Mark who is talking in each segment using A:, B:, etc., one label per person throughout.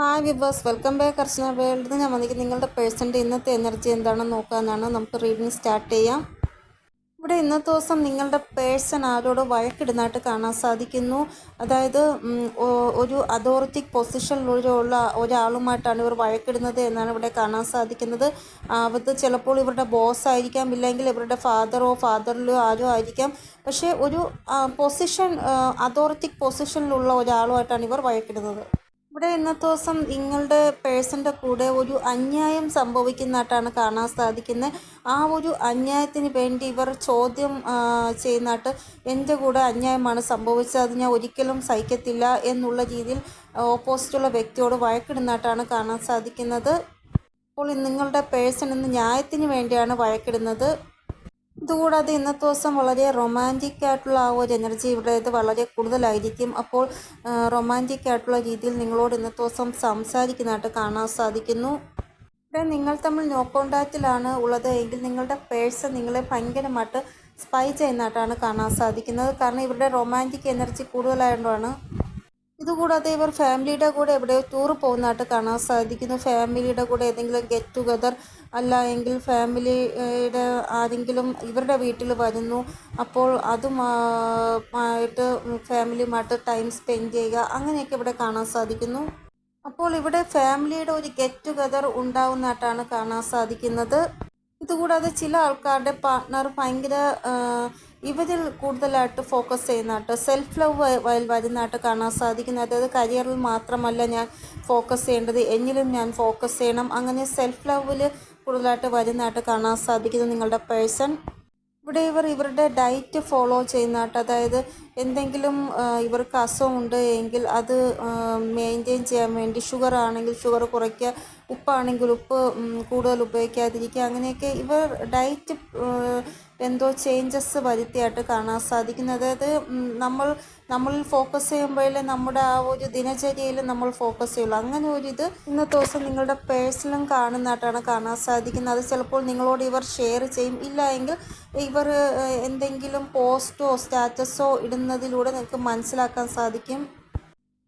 A: Hi വിബോസ് welcome back Archana world ഞാൻ വന്നിരിക്കും നിങ്ങളുടെ പേഴ്സന്റെ ഇന്നത്തെ എനർജി എന്താണെന്ന് നോക്കാനാണ്. നമുക്ക് റീഡിങ് സ്റ്റാർട്ട് ചെയ്യാം. ഇവിടെ ഇന്നത്തെ ദിവസം നിങ്ങളുടെ പേഴ്സൺ ആരോട് വഴക്കിടുന്നതായിട്ട് കാണാൻ സാധിക്കുന്നു. അതായത് ഒരു അതോറിറ്റിക് പൊസിഷനിലുള്ള ഒരാളുമായിട്ടാണ് ഇവർ വഴക്കിടുന്നത് എന്നാണ് ഇവിടെ കാണാൻ സാധിക്കുന്നത്. അത് ചിലപ്പോൾ ഇവരുടെ ബോസ് ആയിരിക്കാം ഇല്ലെങ്കിൽ ഇവരുടെ ഫാദറോ ഫാദറിലോ ആരോ ആയിരിക്കാം. പക്ഷേ ഒരു പൊസിഷൻ അതോറിറ്റിക് പൊസിഷനിലുള്ള ഒരാളുമായിട്ടാണ് ഇവർ വഴക്കിടുന്നത്. ഇവിടെ ഇന്നത്തെ ദിവസം നിങ്ങളുടെ പേഴ്സന്റെ കൂടെ ഒരു അന്യായം സംഭവിക്കുന്നതായിട്ടാണ് കാണാൻ സാധിക്കുന്നത്. ആ ഒരു അന്യായത്തിന് വേണ്ടി ഇവർ ചോദ്യം ചെയ്യുന്നതായിട്ട് എന്റെ കൂടെ അന്യായമാണ് സംഭവിച്ചത്. അത് ഞാൻ ഒരിക്കലും സഹിക്കത്തില്ല എന്നുള്ള രീതിയിൽ ഓപ്പോസിറ്റുള്ള വ്യക്തിയോട് വഴക്കിടുന്നതായിട്ടാണ് കാണാൻ സാധിക്കുന്നത്. അപ്പോൾ നിങ്ങളുടെ പേഴ്സൺ ഇന്ന് ന്യായത്തിന് വേണ്ടിയാണ് വഴക്കിടുന്നത്. ഇതുകൂടാതെ ഇന്നത്തെ ദിവസം വളരെ റൊമാന്റിക് ആയിട്ടുള്ള ആ ഒരു എനർജി ഇവിടെ ഇത് വളരെ കൂടുതലായിരിക്കും. അപ്പോൾ റൊമാന്റിക് ആയിട്ടുള്ള രീതിയിൽ നിങ്ങളോട് ഇന്നത്തെ ദിവസം സംസാരിക്കുന്നതായിട്ട് കാണാൻ സാധിക്കുന്നു. ഇവിടെ നിങ്ങൾ തമ്മിൽ നോ കോണ്ടാക്റ്റിലാണ് ഉള്ളത്. എങ്കിൽ നിങ്ങളുടെ പേഴ്സ് നിങ്ങളെ ഭയങ്കരമായിട്ട് സ്പൈ ചെയ്യുന്നതായിട്ടാണ് കാണാൻ സാധിക്കുന്നത്. കാരണം ഇവരുടെ റൊമാന്റിക് എനർജി കൂടുതലായതുകൊണ്ടാണ് ഇതുകൂടാതെ ഇവർ ഫാമിലിയുടെ കൂടെ എവിടെയോ ടൂർ പോകുന്നതായിട്ട് കാണാൻ സാധിക്കുന്നു. ഫാമിലിയുടെ കൂടെ ഏതെങ്കിലും ഗെറ്റ് ടുഗദർ അല്ല എങ്കിൽ ഫാമിലിയുടെ ആരെങ്കിലും ഇവരുടെ വീട്ടിൽ വരുന്നു. അപ്പോൾ അതുമായിട്ട് ഫാമിലിയുമായിട്ട് ടൈം സ്പെൻഡ് ചെയ്യുക അങ്ങനെയൊക്കെ ഇവിടെ കാണാൻ സാധിക്കുന്നു. അപ്പോൾ ഇവിടെ ഫാമിലിയുടെ ഒരു ഗെറ്റ് ടുഗദർ ഉണ്ടാവുന്നതായിട്ടാണ് കാണാൻ സാധിക്കുന്നത്. ഇതുകൂടാതെ ചില ആൾക്കാരുടെ പാർട്ട്ണർ ഭയങ്കര ഇവരിൽ കൂടുതലായിട്ട് ഫോക്കസ് ചെയ്യുന്നതായിട്ട് സെൽഫ് ലവ് വരുന്നതായിട്ട് കാണാൻ സാധിക്കുന്നത്. അതായത് കരിയറിൽ മാത്രമല്ല ഞാൻ ഫോക്കസ് ചെയ്യേണ്ടത് എങ്കിലും ഞാൻ ഫോക്കസ് ചെയ്യണം. അങ്ങനെ സെൽഫ് ലവിൽ കൂടുതലായിട്ട് വരുന്നതായിട്ട് കാണാൻ സാധിക്കുന്നത് നിങ്ങളുടെ പേഴ്സൺ ഇവിടെ ഇവർ ഇവരുടെ ഡയറ്റ് ഫോളോ ചെയ്യുന്നതായിട്ട് അതായത് എന്തെങ്കിലും ഇവർക്ക് അസുഖമുണ്ട് എങ്കിൽ അത് മെയിന്റെയിൻ ചെയ്യാൻ വേണ്ടി ഷുഗർ ആണെങ്കിൽ ഷുഗർ കുറയ്ക്കുക ഉപ്പാണെങ്കിൽ ഉപ്പ് കൂടുതൽ ഉപയോഗിക്കാതിരിക്കുക അങ്ങനെയൊക്കെ ഇവർ ഡയറ്റ് എന്തോ ചേഞ്ചസ് വരുത്തിയായിട്ട് കാണാൻ സാധിക്കുന്നു അതായത് നമ്മൾ നമ്മൾ ഫോക്കസ് ചെയ്യുമ്പോഴേ നമ്മുടെ ആ ഒരു ദിനചര്യയിൽ നമ്മൾ ഫോക്കസ് ചെയ്യുള്ളൂ. അങ്ങനെ ഒരു ഇത് ഇന്നത്തെ ദിവസം നിങ്ങളുടെ പേഴ്സണലും കാണുന്നതായിട്ടാണ് കാണാൻ സാധിക്കുന്നത്. അത് ചിലപ്പോൾ നിങ്ങളോട് ഇവർ ഷെയർ ചെയ്യും. ഇല്ല എങ്കിൽ ഇവർ എന്തെങ്കിലും പോസ്റ്റോ സ്റ്റാറ്റസോ ഇടുന്നതിലൂടെ നിങ്ങൾക്ക് മനസ്സിലാക്കാൻ സാധിക്കും.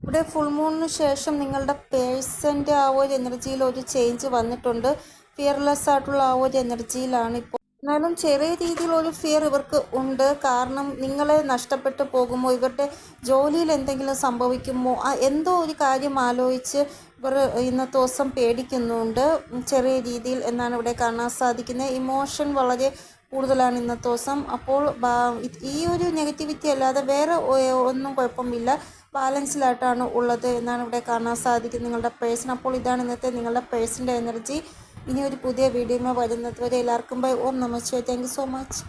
A: ഇവിടെ ഫുൾ മൂണിന് ശേഷം നിങ്ങളുടെ പേഴ്സന്റെ ആ ഒരു എനർജിയിൽ ഒരു ചേഞ്ച് വന്നിട്ടുണ്ട്. ഫിയർലെസ് ആയിട്ടുള്ള ആ ഒരു എനർജിയിലാണ് ഇപ്പോൾ. എന്നാലും ചെറിയ രീതിയിൽ ഒരു ഫിയർ ഇവർക്ക് ഉണ്ട്. കാരണം നിങ്ങളെ നഷ്ടപ്പെട്ടു പോകുമ്പോൾ ഇവരുടെ ജോലിയിൽ എന്തെങ്കിലും സംഭവിക്കുമോ? എന്തോ ഒരു കാര്യം ആലോചിച്ച് ഇവർ ഇന്നത്തെ ദിവസം പേടിക്കുന്നുണ്ട്. ചെറിയ രീതിയിൽ എന്നാണ് ഇവിടെ കാണാൻ സാധിക്കുന്നത്. ഇമോഷൻ വളരെ കൂടുതലാണ് ഇന്നത്തെ ദിവസം. അപ്പോൾ ഈ ഒരു നെഗറ്റിവിറ്റി അല്ലാതെ വേറെ ഒന്നും കുഴപ്പമില്ല. ബാലൻസിലായിട്ടാണ് ഉള്ളത് എന്നാണ് ഇവിടെ കാണാൻ സാധിക്കുന്നത് നിങ്ങളുടെ പേഴ്സൺ അപ്പോൾ ഇതാണ് ഇന്നത്തെ നിങ്ങളുടെ പേഴ്സന്റെ എനർജി ഇനി ഒരു പുതിയ വീഡിയോ വരുന്നത് വരെ എല്ലാവർക്കും bye Om namaste thank so much